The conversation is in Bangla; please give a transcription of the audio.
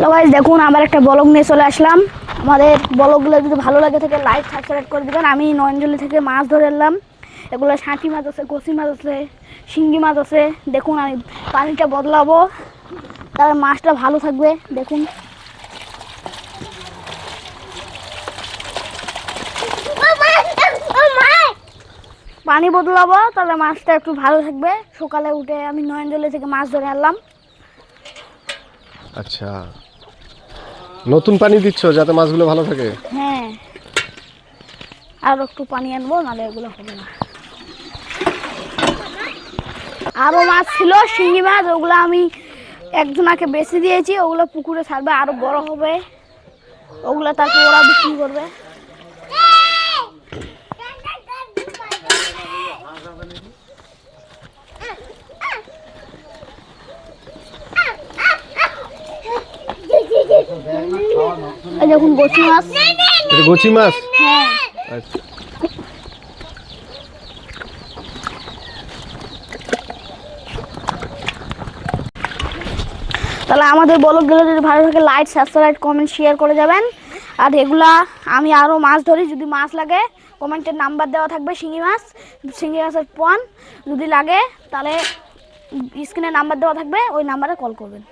হ্যালো গাইজ দেখুন, আমার একটা ব্লগ নিয়ে চলে আসলাম। আমাদের ব্লগগুলো যদি ভালো লাগে থাকে লাইক সাবস্ক্রাইব করে দেবেন। আমি নয়নজলি থেকে মাছ ধরে এলাম। এগুলো সাঁটি মাছ আছে, কচি মাছ আছে, শিঙ্গি মাছ আছে। দেখুন, আমি পানিটা বদলাবো। তাহলে মাছটা ভালো থাকবে। দেখুন। পানি বদলাবো, তাহলে মাছটা একটু ভালো থাকবে। সকালে উঠে আমি নয়নজলি থেকে মাছ ধরে আনলাম আচ্ছা। নতুন পানি দিচ্ছ যাতে মাছগুলো ভালো থাকে? হ্যাঁ। আর একটু পানি আনব নাহলে এগুলো হবে না। আরও মাছ ছিল, শিঙি মাছ, ওগুলো আমি একজনাকে বেশি দিয়েছি, ওগুলো পুকুরে ছাড়বে, আরও বড় হবে। ওগুলো তারপর ওরা বিক্রি করবে। দেখুন বসি মাছ। এটা গচি মাছ? হ্যাঁ আচ্ছা তাহলে আমাদের ব্লগগুলো যদি ভালো থাকে লাইক সাবস্ক্রাইব কমেন্ট শেয়ার করে যাবেন। আর এগুলা আমি আরও মাছ ধরি যদি মাছ লাগে কমেন্টের নাম্বার দেওয়া থাকবে শিঙি মাছ শিঙি মাছের পন যদি লাগে তাহলে স্ক্রিনে নাম্বার দেওয়া থাকবে ওই নাম্বারে কল করবেন।